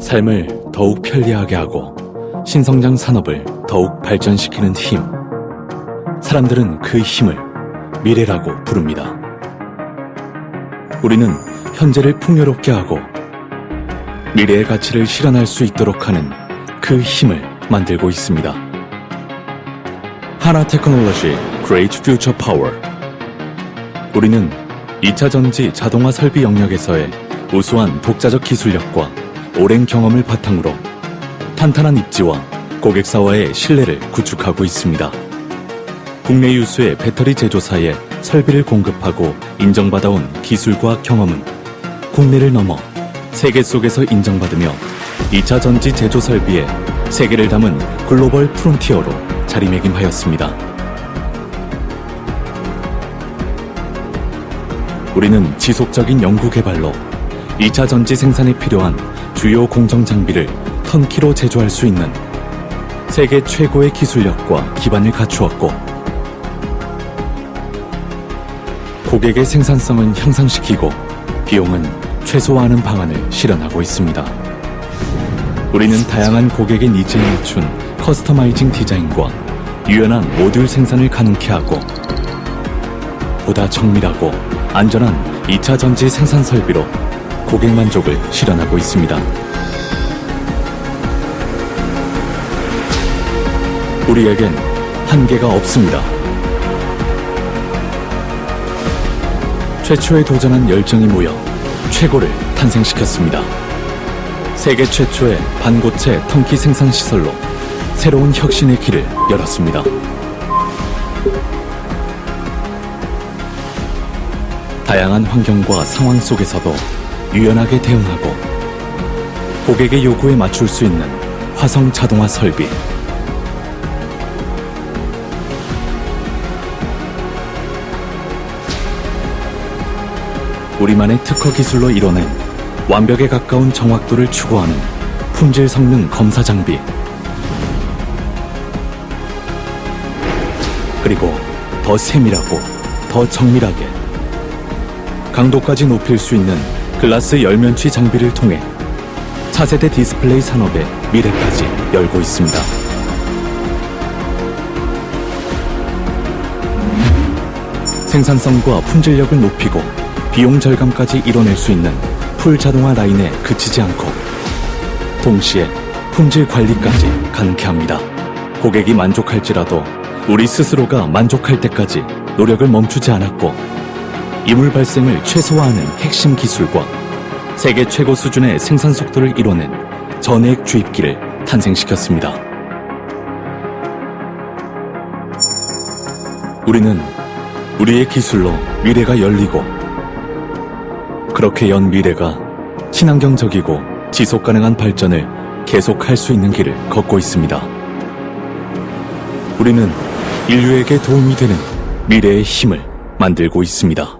삶을 더욱 편리하게 하고 신성장 산업을 더욱 발전시키는 힘. 사람들은 그 힘을 미래라고 부릅니다. 우리는 현재를 풍요롭게 하고 미래의 가치를 실현할 수 있도록 하는 그 힘을 만들고 있습니다. 하나 테크놀로지 Great Future Power 우리는 2차 전지 자동화 설비 영역에서의 우수한 독자적 기술력과 오랜 경험을 바탕으로 탄탄한 입지와 고객사와의 신뢰를 구축하고 있습니다. 국내 유수의 배터리 제조사에 설비를 공급하고 인정받아온 기술과 경험은 국내를 넘어 세계 속에서 인정받으며 2차 전지 제조 설비에 세계를 담은 글로벌 프론티어로 자리매김하였습니다. 우리는 지속적인 연구 개발로 2차 전지 생산에 필요한 주요 공정 장비를 턴키로 제조할 수 있는 세계 최고의 기술력과 기반을 갖추었고 고객의 생산성은 향상시키고 비용은 최소화하는 방안을 실현하고 있습니다. 우리는 다양한 고객의 니즈에 맞춘 커스터마이징 디자인과 유연한 모듈 생산을 가능케 하고 보다 정밀하고 안전한 2차 전지 생산 설비로 고객 만족을 실현하고 있습니다. 우리에겐 한계가 없습니다. 최초에 도전한 열정이 모여 최고를 탄생시켰습니다. 세계 최초의 반고체 턴키 생산 시설로 새로운 혁신의 길을 열었습니다. 다양한 환경과 상황 속에서도 유연하게 대응하고 고객의 요구에 맞출 수 있는 화성 자동화 설비. 우리만의 특허 기술로 이뤄낸 완벽에 가까운 정확도를 추구하는 품질 성능 검사 장비. 그리고 더 세밀하고 더 정밀하게 강도까지 높일 수 있는 글라스 열면치 장비를 통해 차세대 디스플레이 산업의 미래까지 열고 있습니다. 생산성과 품질력을 높이고 비용 절감까지 이뤄낼 수 있는 풀 자동화 라인에 그치지 않고 동시에 품질 관리까지 가능케 합니다. 고객이 만족할지라도 우리 스스로가 만족할 때까지 노력을 멈추지 않았고 이물 발생을 최소화하는 핵심 기술과 세계 최고 수준의 생산 속도를 이뤄낸 전액 주입기를 탄생시켰습니다. 우리는 우리의 기술로 미래가 열리고 그렇게 연 미래가 친환경적이고 지속 가능한 발전을 계속할 수 있는 길을 걷고 있습니다. 우리는 인류에게 도움이 되는 미래의 힘을 만들고 있습니다.